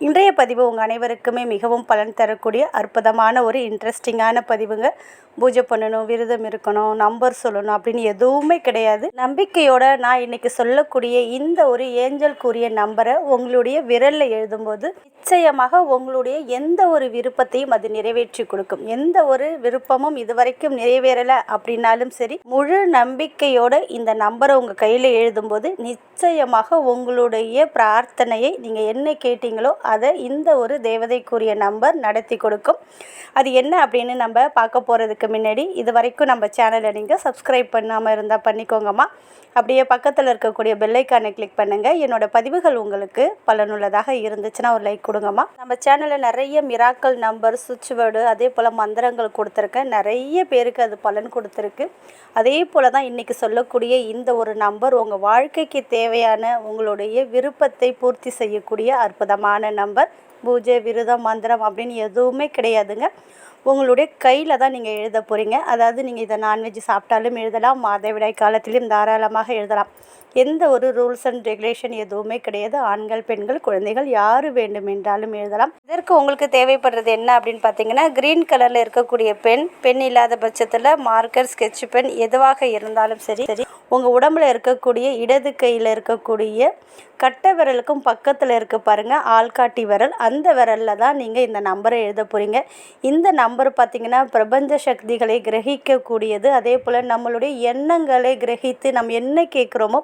இன்றைய பதிவு உங்கள் அனைவருக்குமே மிகவும் பலன் தரக்கூடிய அற்புதமான ஒரு இன்ட்ரெஸ்டிங்கான பதிவுங்க. பூஜை பண்ணணும் விரதம் இருக்கணும் நம்பர் சொல்லணும் அப்படின்னு எதுவுமே கிடையாது. நம்பிக்கையோட நான் இன்னைக்கு சொல்லக்கூடிய இந்த ஒரு ஏஞ்சல் கூறிய நம்பரை உங்களுடைய விரலில் எழுதும்போது நிச்சயமாக உங்களுடைய எந்த ஒரு விருப்பத்தையும் அது நிறைவேற்றி கொடுக்கும். எந்த ஒரு விருப்பமும் இதுவரைக்கும் நிறைவேறலை அப்படின்னாலும் சரி முழு நம்பிக்கையோட இந்த நம்பரை உங்கள் கையில் எழுதும்போது நிச்சயமாக உங்களுடைய பிரார்த்தனையை நீங்கள் என்ன கேட்டீங்களோ அதை இந்த ஒரு தேவதைக்குரிய நம்பர் நடத்தி கொடுக்கும். அது என்ன அப்படின்னு நம்ம பார்க்க போகிறதுக்கு முன்னாடி இது வரைக்கும் நம்ம சேனலை நீங்கள் சப்ஸ்கிரைப் பண்ணாமல் இருந்தால் பண்ணிக்கோங்கம்மா. அப்படியே பக்கத்தில் இருக்கக்கூடிய பெல்லைக்கானை கிளிக் பண்ணுங்கள் என்னோட பதிவுகள் உங்களுக்கு பலனுள்ளதாக இருந்துச்சுன்னா ஒரு லைக் கொடுங்கம்மா. நம்ம சேனலில் நிறைய மிராக்கள் நம்பர் சுவிட்ச் வேர்டு அதே போல் மந்திரங்கள் கொடுத்துருக்கேன். நிறைய பேருக்கு அது பலன் கொடுத்துருக்கு. அதே போல் தான் இன்றைக்கி சொல்லக்கூடிய இந்த ஒரு நம்பர் உங்கள் வாழ்க்கைக்கு தேவையான உங்களுடைய விருப்பத்தை பூர்த்தி செய்யக்கூடிய அற்புதமான நம்பர் பூஜை விரதம் மந்திரம் அப்படின்னு எதுவுமே கிடையாதுங்க. உங்களுடைய கையில் தான் நீங்கள் எழுத போகிறீங்க அதாவது நீங்கள் இதை நான்வெஜ் சாப்பிட்டாலும் எழுதலாம் மாதவிடாய் காலத்திலும் தாராளமாக எழுதலாம். எந்த ஒரு ரூல்ஸ் அண்ட் ரெகுலேஷன் எதுவுமே கிடையாது. ஆண்கள் பெண்கள் குழந்தைகள் யார் வேண்டுமென்றாலும் எழுதலாம். இதற்கு உங்களுக்கு தேவைப்படுறது என்ன அப்படின்னு பார்த்தீங்கன்னா க்ரீன் கலரில் இருக்கக்கூடிய பென் பென் இல்லாத பட்சத்தில் மார்க்கர் ஸ்கெட்ச் பென் எதுவாக இருந்தாலும் சரி சரி உங்கள் உடம்புல இருக்கக்கூடிய இடது கையில் இருக்கக்கூடிய கட்டை விரலுக்கும் பக்கத்தில் இருக்க பாருங்கள் ஆள்காட்டி விரல் அந்த விரலில் தான் நீங்கள் இந்த நம்பரை எழுத போகிறீங்க இந்த நம்பர் பார்த்திங்கன்னா பிரபஞ்ச சக்திகளை கிரகிக்கக்கூடியது. அதே போல் நம்மளுடைய எண்ணங்களை கிரகித்து நம்ம என்ன கேட்குறோமோ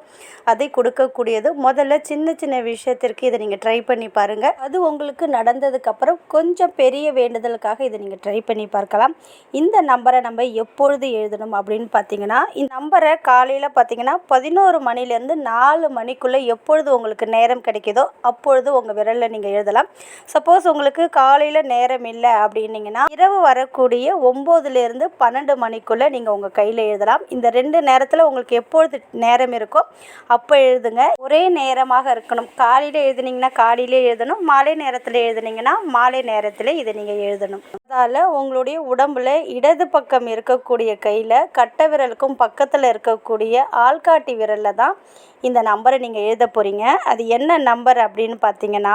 அதை கொடுக்கக்கூடியது. முதல்ல சின்ன சின்ன விஷயத்திற்கு இதை நீங்கள் ட்ரை பண்ணி பாருங்கள் அது உங்களுக்கு நடந்ததுக்கப்புறம் கொஞ்சம் பெரிய வேண்டுதலுக்காக இதை நீங்கள் ட்ரை பண்ணி பார்க்கலாம். இந்த நம்பரை நம்ம எப்பொழுது எழுதணும் அப்படின்னு பார்த்தீங்கன்னா இந்த நம்பரை காலையில் பார்த்தீங்கன்னா பதினோரு மணிலேருந்து நாலு மணிக்குள்ளே எப்பொழுது உங்களுக்கு நேரம் கிடைக்குதோ அப்பொழுது உங்கள் விரலில் நீங்கள் எழுதலாம். சப்போஸ் உங்களுக்கு காலையில் நேரம் இல்லை அப்படின்னீங்கன்னா இரவு வரக்கூடிய ஒம்போதுலேருந்து பன்னெண்டு மணிக்குள்ளே நீங்கள் உங்கள் கையில் எழுதலாம். இந்த ரெண்டு நேரத்தில் உங்களுக்கு எப்பொழுது நேரம் இருக்கோ அப்போ எழுதுங்க. ஒரே நேரமாக இருக்கணும். காலையில் எழுதுனீங்கன்னா காலையிலே எழுதணும். மாலை நேரத்தில் எழுதுனீங்கன்னா மாலை நேரத்தில் இதை நீங்கள் எழுதணும். அதால் உங்களுடைய உடம்புல இடது பக்கம் இருக்கக்கூடிய கையில் கட்ட விரலுக்கும் பக்கத்தில் இருக்கக்கூடிய ஆள்காட்டி விரலில் தான் இந்த நம்பரை நீங்கள் எழுத போகிறீங்க அது என்ன நம்பர் அப்படின்னு பார்த்தீங்கன்னா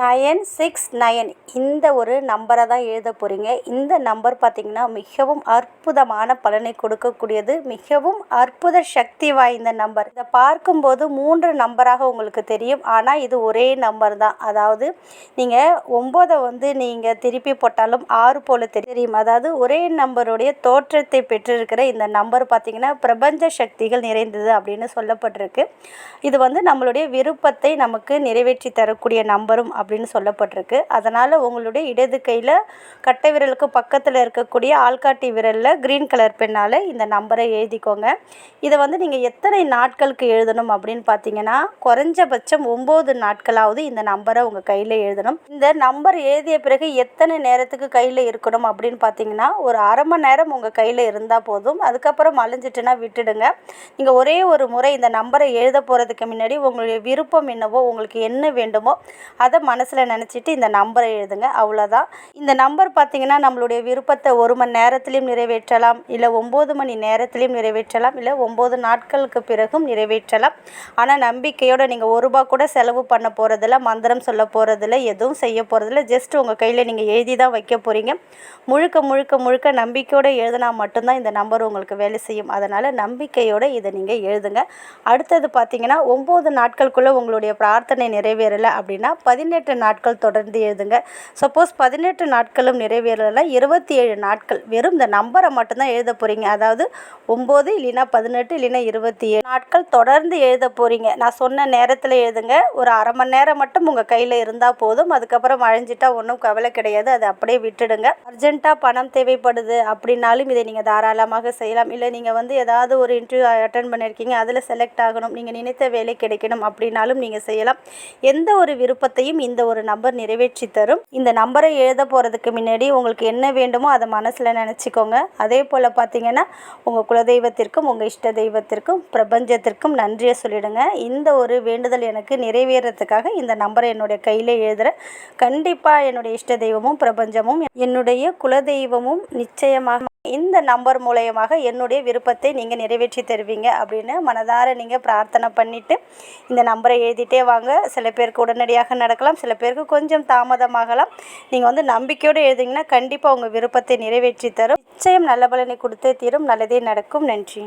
நயன் சிக்ஸ் நயன் இந்த ஒரு நம்பரை தான் எழுத போகிறீங்க இந்த நம்பர் பார்த்திங்கன்னா மிகவும் அற்புதமான பலனை கொடுக்கக்கூடியது. மிகவும் அற்புத சக்தி வாய்ந்த நம்பர். இதை பார்க்கும்போது மூன்று நம்பராக உங்களுக்கு தெரியும். ஆனால் இது ஒரே நம்பர் தான். அதாவது நீங்கள் ஒம்போதை வந்து நீங்கள் திருப்பி போட்டாலும் ஆறு போல் தெரியும். அதாவது ஒரே நம்பருடைய தோற்றத்தை பெற்றிருக்கிற இந்த நம்பர் பார்த்திங்கன்னா பிரபஞ்ச சக்திகள் நிறைந்தது அப்படின்னு சொல்லப்பட்டிருக்கு. இது வந்து நம்மளுடைய விருப்பத்தை நமக்கு நிறைவேற்றி தரக்கூடிய நம்பரும் அப்படின்னு சொல்லப்பட்டிருக்கு. அதனால் உங்களுடைய இடது கையில் கட்டை விரலுக்கு பக்கத்தில் இருக்கக்கூடிய ஆள்காட்டி விரலில் க்ரீன் கலர் பெண்ணால் இந்த நம்பரை எழுதிக்கோங்க. இதை வந்து நீங்கள் எத்தனை நாட்களுக்கு எழுதணும் அப்படின்னு பார்த்தீங்கன்னா குறைஞ்சபட்சம் ஒம்பது நாட்களாவது இந்த நம்பரை உங்கள் கையில் எழுதணும். இந்த நம்பர் எழுதிய பிறகு எத்தனை நேரத்துக்கு கையில் இருக்கணும் அப்படின்னு பார்த்தீங்கன்னா ஒரு அரை மணி நேரம் உங்கள் கையில் இருந்தால் போதும். அதுக்கப்புறம் அழிஞ்சிட்டுனா விட்டுடுங்க. நீங்கள் ஒரே ஒரு முறை இந்த நம்பரை எழுத போகிறதுக்கு முன்னாடி உங்களுடைய விருப்பம் என்னவோ உங்களுக்கு என்ன வேண்டுமோ அதை மனசில் நினச்சிட்டு இந்த நம்பரை எழுதுங்க. அவ்வளோதான் இந்த நம்பர் பார்த்தீங்கன்னா நம்மளுடைய விருப்பத்தை ஒரு மணி நேரத்துலையும் நிறைவேற்றலாம் இல்லை ஒம்பது மணி நேரத்துலையும் நிறைவேற்றலாம் இல்லை ஒம்பது நாட்களுக்கு பிறகும் நிறைவேற்றலாம். ஆனால் நம்பிக்கையோடு நீங்கள் ஒரு ரூபா கூட செலவு பண்ண போகிறதில்ல மந்திரம் சொல்ல போகிறதில்ல எதுவும் செய்ய போகிறதில்ல ஜஸ்ட் உங்கள் கையில் நீங்கள் எழுதி தான் வைக்க போகிறீங்க முழுக்க முழுக்க முழுக்க நம்பிக்கையோடு எழுதினா மட்டும்தான் இந்த நம்பர் உங்களுக்கு வேலை செய்யும். அதனால் நம்பிக்கையோடு இதை நீங்கள் எழுதுங்க. அடுத்தது பார்த்தீங்கன்னா ஒம்பது நாட்களுக்குள்ளே உங்களுடைய பிரார்த்தனை நிறைவேறலை அப்படின்னா பதினெட்டு நாட்கள் தொடர்ந்து எழுதுங்க. சப்போஸ் பதினெட்டு நாட்களும் நிறைவேறலைன்னா இருபத்தி ஏழு நாட்கள். வெறும் இந்த நம்பரை மட்டும்தான் எழுத போகிறீங்க அதாவது ஒம்பது இல்லைன்னா பதினெட்டு இல்லைன்னா இருபத்தி ஏழு நாட்கள் தொடர்ந்து எழுத போகிறீங்க நான் சொன்ன நேரத்தில் எழுதுங்க. ஒரு அரை மணி நேரம் மட்டும் உங்கள் கையில் இருந்தால் போதும். அதுக்கப்புறம் அழிஞ்சிட்டா ஒன்றும் கவலை கிடையாது. அதை அப்படியே விட்டுடுங்க. அர்ஜென்ட்டாக பணம் தேவைப்படுது அப்படின்னாலும் இதை நீங்கள் தாராளமாக செய்யலாம். இல்லை நீங்கள் வந்து ஏதாவது ஒரு இன்டர்வியூ அட்டன் பண்ணியிருக்கீங்க. அதில் செலக்ட் ஆகணும். நீங்கள் நினைத்த வேலை கிடைக்கணும் அப்படின்னாலும் நீங்கள் செய்யலாம். எந்த ஒரு விருப்பத்தையும் இந்த ஒரு நம்பர் நிறைவேற்றி தரும். இந்த நம்பரை எழுத போகிறதுக்கு முன்னாடி உங்களுக்கு என்ன வேண்டுமோ அதை மனசில் நினச்சிக்கோங்க. அதே போல் பார்த்தீங்கன்னா உங்கள் குலதெய்வத்திற்கும் உங்கள் இஷ்ட தெய்வத்திற்கும் பிரபஞ்சத்திற்கும் நன்றியை சொல்லிடுங்க. இந்த ஒரு வேண்டுதல் எனக்கு நிறைவேறத்துக்காக இந்த நம்பரை என்னுடைய கையில் எழுதுகிறேன் கண்டிப்பாக என்னுடைய இஷ்ட தெய்வமும் பிரபஞ்சமும் என்னுடைய குலதெய்வமும் நிச்சயமாக இந்த நம்பர் மூலயமாக என்னுடைய விருப்பத்தை நீங்கள் நிறைவேற்றி தருவீங்க அப்படின்னு மனதார நீங்கள் பிரார்த்தனை பண்ணிவிட்டு இந்த நம்பரை எழுதிட்டே வாங்க. சில பேருக்கு உடனடியாக நடக்கலாம் சில பேருக்கு கொஞ்சம் தாமதமாகலாம். நீங்கள் வந்து நம்பிக்கையோடு எழுதிங்கன்னா கண்டிப்பாக உங்கள் விருப்பத்தை நிறைவேற்றி தரும். நிச்சயம் நல்ல பலனை கொடுத்தே தீரும். நல்லதே நடக்கும். நன்றி.